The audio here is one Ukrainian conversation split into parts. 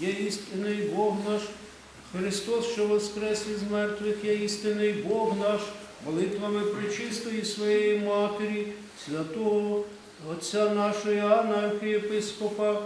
є істинний Бог наш. Христос, що воскрес із мертвих, є істинний Бог наш, молитвами пречистої своєї Матері, святого Отця нашого Іоанна, архієпископа,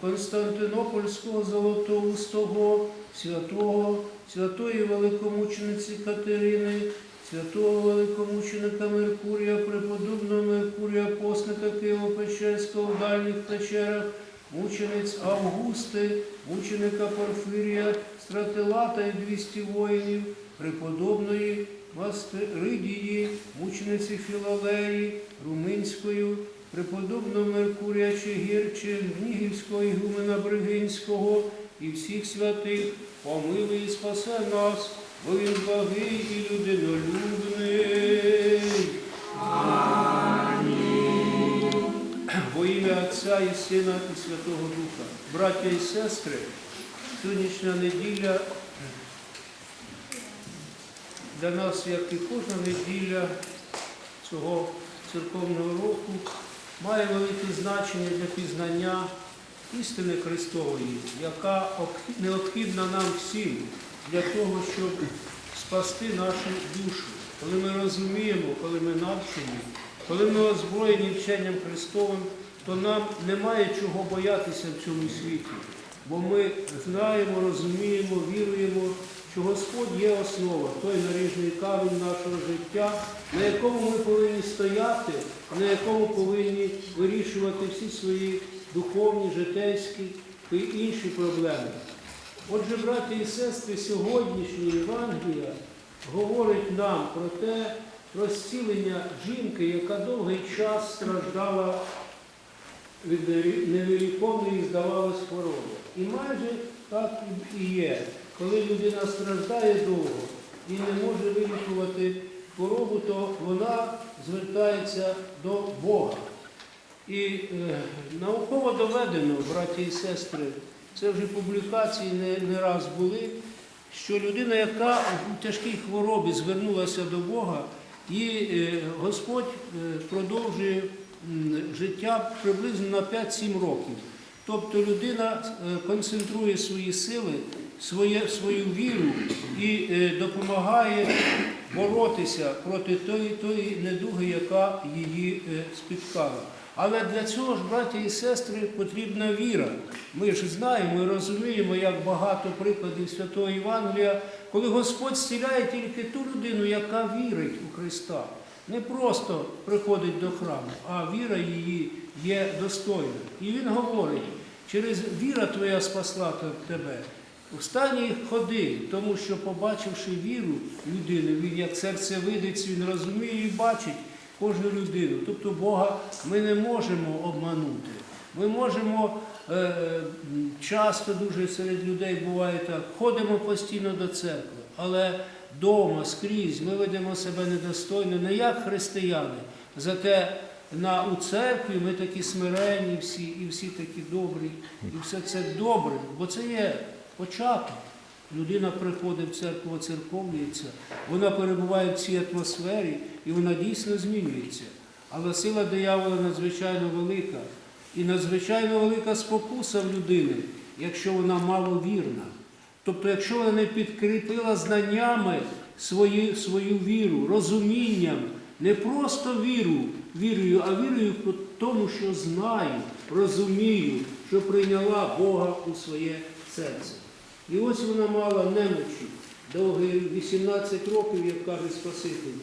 Константинопольського Золотоустого, святого, святої великомучениці Катерини, святого великомученика Меркурія, преподобного Меркурія, постника Києво-Печерського в дальніх печерах, мучениць Августи, мученика Порфирія, стратилата і 200 воїнів, преподобної Мастеридії, мучениці Філалеї, Руминською, преподобного Меркурія Чигирче, Нігівського ігумена Бригинського і всіх святих, помилуй і спасе нас, бо він благий і людинолюбний. Во ім'я Отця і Сина і Святого Духа. Браття і сестри, сьогоднішня неділя для нас, як і кожна неділя цього церковного року, має велике значення для пізнання істини Христової, яка необхідна нам всім для того, щоб спасти нашу душу. Коли ми розуміємо, коли ми навчені, коли ми озброєні вченням Христовим, то нам немає чого боятися в цьому світі, бо ми знаємо, розуміємо, віруємо, що Господь є основа, той наріжний камінь нашого життя, на якому ми повинні стояти, на якому повинні вирішувати всі свої духовні, житейські і інші проблеми. Отже, браті і сестри, сьогоднішнє Євангелія говорить нам про те, про зцілення жінки, яка довгий час страждала від невиліковної, здавалось, хвороби. І майже так і є. Коли людина страждає довго і не може вилікувати хворобу, то вона звертається до Бога. І е, науково доведено, браті і сестри, це вже публікації не, не раз були, що людина, яка у тяжкій хворобі звернулася до Бога, і е, Господь е, продовжує життя приблизно на 5-7 років. Тобто людина е, концентрує свої сили, свою віру і допомагає боротися проти тої, недуги, яка її спіткала. Але для цього ж, браті і сестри, потрібна віра. Ми ж знаємо і розуміємо, як багато прикладів Святого Євангелія, коли Господь зціляє тільки ту людину, яка вірить у Христа. Не просто приходить до храму, а віра її є достойна. І Він говорить, через віра твоя спасла тебе. Встані ходи, тому що, побачивши віру людини, він як серце видиться, він розуміє і бачить кожну людину. Тобто Бога ми не можемо обманути. Ми можемо е, часто дуже серед людей буває так, ходимо постійно до церкви, але вдома, скрізь ми ведемо себе недостойно, не як християни. Зате на, у церкві ми такі смиренні всі, і всі такі добрі, і все це добре, бо це є початок. Людина приходить в церкву, оцерковлюється, вона перебуває в цій атмосфері і вона дійсно змінюється. Але сила диявола надзвичайно велика. І надзвичайно велика спокуса в людини, якщо вона маловірна. Тобто, якщо вона не підкріпила знаннями свої, свою віру, розумінням, не просто віру, вірою, а вірою по тому, що знаю, розумію, що прийняла Бога у своє серце. І ось вона мала немочі, довгі 18 років, як каже Спаситель.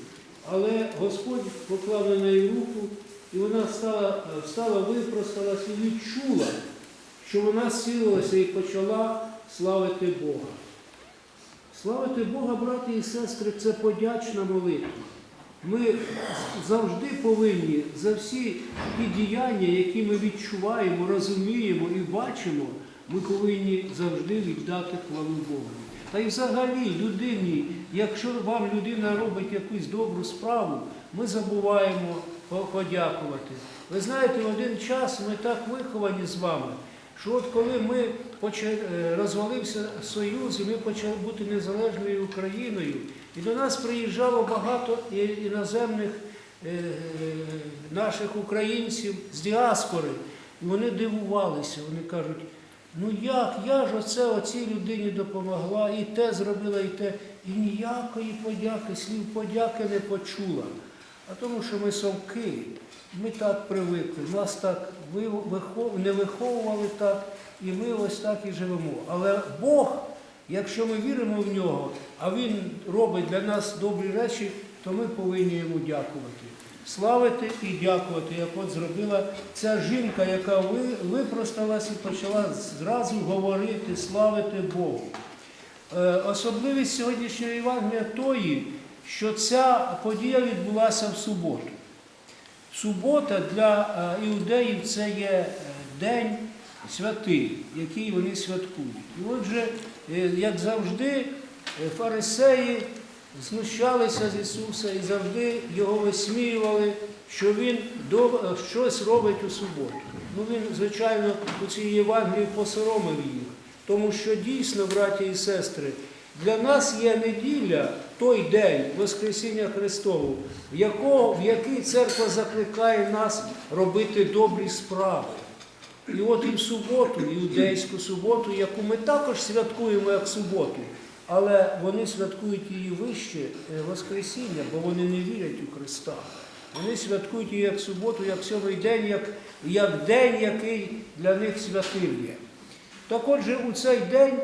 Але Господь поклав на неї руку, і вона стала, встала, випросталась і відчула, що вона силилася і почала славити Бога. Славити Бога, браті і сестри, це подячна молитва. Ми завжди повинні за всі ті діяння, які ми відчуваємо, розуміємо і бачимо, ми повинні завжди віддати хвалу Богу. Та й взагалі людині, якщо вам людина робить якусь добру справу, ми забуваємо подякувати. Ви знаєте, один час ми так виховані з вами, що от коли ми почали, е, розвалився Союз, і ми почали бути незалежною Україною, і до нас приїжджало багато іноземних е, е, наших українців з діаспори. І вони дивувалися, вони кажуть, Ну як, я ж оце оцій людині допомогла, і те зробила, і те. І ніякої подяки, слів подяки не почула. А тому, що ми совки, ми так привикли, нас так не виховували так, і ми ось так і живемо. Але Бог, якщо ми віримо в нього, а Він робить для нас добрі речі, то ми повинні йому дякувати. Славити і дякувати, як от зробила ця жінка, яка випросталась і почала зразу говорити, славити Богу. Е, Особливість сьогоднішнього Євангелія тої, що ця подія відбулася в суботу. Субота для е, іудеїв це є е, день святий, який вони святкують. І отже, як завжди, фарисеї знущалися з Ісуса і завжди його висміювали, що Він е, щось робить у суботу. Ну він, звичайно, у цій Євангелії посоромив їх, тому що дійсно, браті і сестри, для нас є неділя, той день Воскресіння Христового, в, якого, в який церква закликає нас робити добрі справи. І от і в суботу, іудейську суботу, яку ми також святкуємо як суботу, але вони святкують її вище е, Воскресіння, бо вони не вірять у Христа. Вони святкують її як суботу, як сьомий день, як, як день, який для них святим є. Так отже, у цей день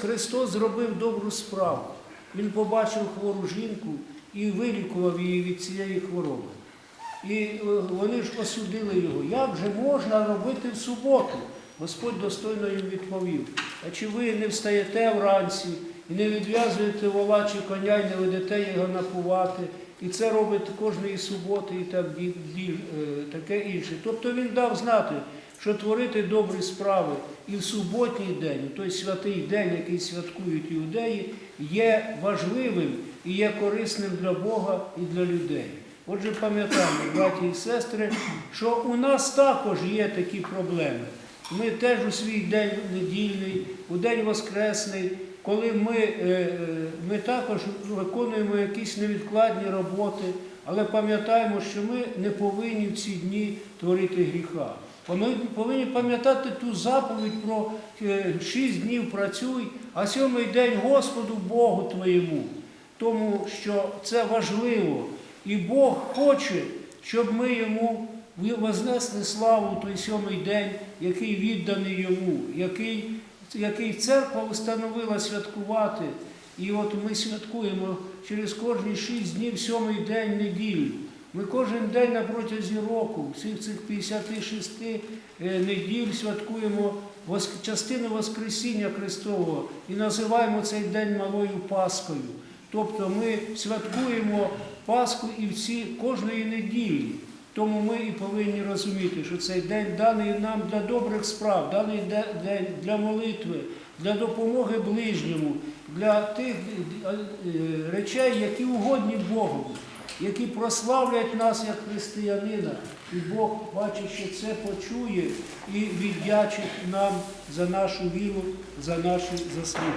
Христос зробив добру справу. Він побачив хвору жінку і вилікував її від цієї хвороби. І е, вони ж осудили його. Як же можна робити в суботу? Господь достойно їм відповів. А чи ви не встаєте вранці і не відв'язуєте вола чи коня, і не ведете його напувати? І це робите кожної суботи і так е, таке інше. Тобто він дав знати, що творити добрі справи і в суботній день, у той святий день, який святкують іудеї, є важливим і є корисним для Бога і для людей. Отже, пам'ятаємо, браті і сестри, що у нас також є такі проблеми. Ми теж у свій день недільний, у день Воскресний, коли ми, е, е, ми також виконуємо якісь невідкладні роботи, але пам'ятаємо, що ми не повинні в ці дні творити гріха. Ми повинні пам'ятати ту заповідь про е, шість днів працюй, а сьомий день Господу Богу твоєму. Тому що це важливо. І Бог хоче, щоб ми йому вознесли славу той сьомий день, який відданий йому, який, який церква встановила святкувати. І от ми святкуємо через кожні шість днів сьомий день неділю. Ми кожен день на протязі року, всіх цих 56 е, неділь святкуємо частину Воскресіння Христового і називаємо цей день малою Паскою. Тобто ми святкуємо Пасху і всі кожної неділі. Тому ми і повинні розуміти, що цей день даний нам для добрих справ, даний день для молитви, для допомоги ближньому, для тих е, е, речей, які угодні Богові, які прославлять нас як християнина. І Бог, що це почує і віддячить нам за нашу віру, за наші заслуги.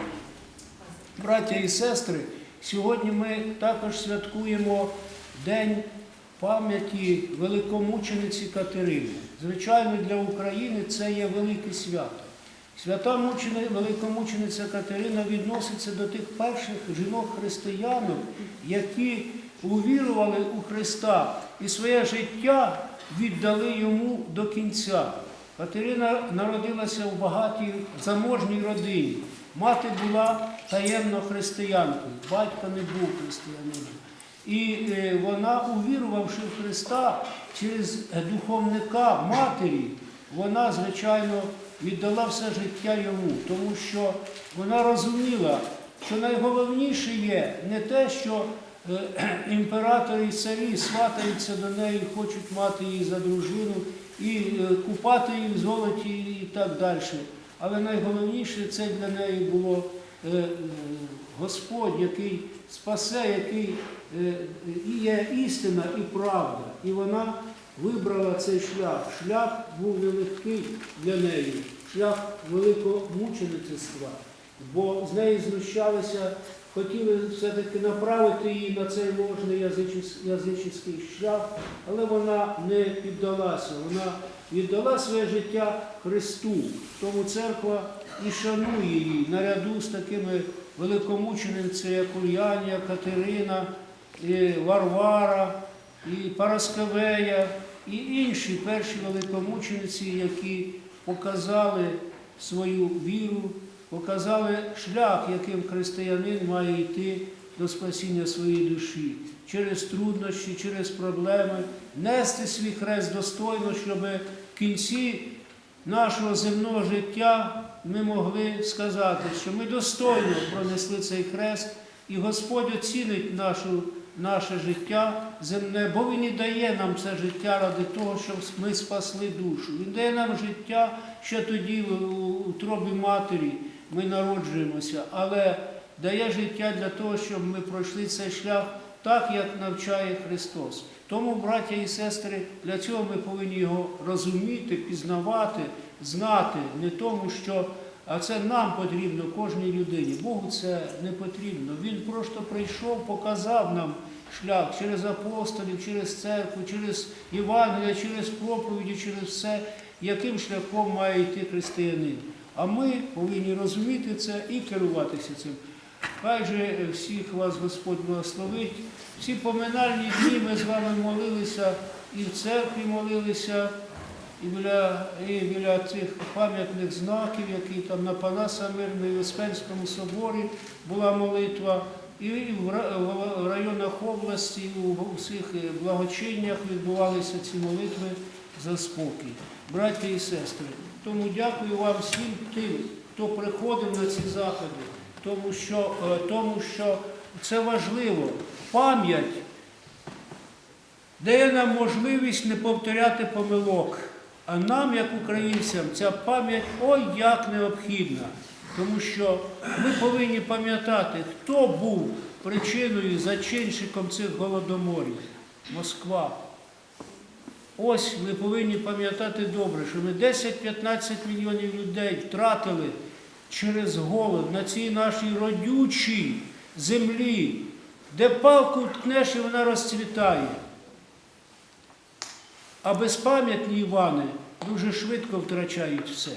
Браття і сестри, сьогодні ми також святкуємо День пам'яті великомучениці Катерини. Звичайно, для України це є велике свято. Свята мучени- великомучениця Катерина відноситься до тих перших жінок-християнок, які увірували у Христа і своє життя віддали йому до кінця. Катерина народилася в багатій заможній родині. Мати була таємно християнкою, батько не був християнином. І е, вона, увірувавши в Христа через духовника матері, вона, звичайно, віддала все життя йому, тому що вона розуміла, що найголовніше є не те, що е, імператори і царі сватаються до неї, хочуть мати її за дружину і е, купати її в золоті і так далі. Але найголовніше це для неї було Господь, який спасе, який е, і є істина і правда. І вона вибрала цей шлях. Шлях був нелегкий для неї, шлях великого мучеництва, бо з неї знущалися, хотіли все-таки направити її на цей ложний язичний шлях, але вона не піддалася. Вона віддала своє життя Христу. Тому церква і шанує її наряду з такими великомученицями, як Ульянія, Катерина, і Варвара, і Параскавея, і інші перші великомучениці, які показали свою віру, показали шлях, яким християнин має йти до спасіння своєї душі, через труднощі, через проблеми, нести свій хрест достойно, щоб в кінці нашого земного життя ми могли сказати, що ми достойно пронесли цей хрест, і Господь оцінить нашу, наше життя земне, бо Він і дає нам це життя ради того, щоб ми спасли душу. Він дає нам життя ще тоді у утробі матері ми народжуємося, але дає життя для того, щоб ми пройшли цей шлях так, як навчає Христос. Тому, браття і сестри, для цього ми повинні його розуміти, пізнавати, знати, не тому, що а це нам потрібно, кожній людині. Богу це не потрібно. Він просто прийшов, показав нам шлях через апостолів, через церкву, через Євангелія, через проповіді, через все, яким шляхом має йти християнин. А ми повинні розуміти це і керуватися цим. Хай же всіх вас Господь благословить. Всі поминальні дні ми з вами молилися і в церкві молилися, і біля, і біля цих пам'ятних знаків, які там на Панаса Мирний, в Успенському соборі була молитва, і в районах області, у всіх благочиннях відбувалися ці молитви за спокій. Браття і сестри, тому дякую вам всім тим, хто приходив на ці заходи, тому що, е, тому що це важливо. Пам'ять дає нам можливість не повторяти помилок. А нам, як українцям, ця пам'ять ой як необхідна. Тому що ми повинні пам'ятати, хто був причиною зачинщиком цих голодоморів. Москва. Ось ми повинні пам'ятати добре, що ми 10-15 мільйонів людей втратили через голод на цій нашій родючій землі, де палку ткнеш і вона розцвітає. А безпам'ятні Івани дуже швидко втрачають все.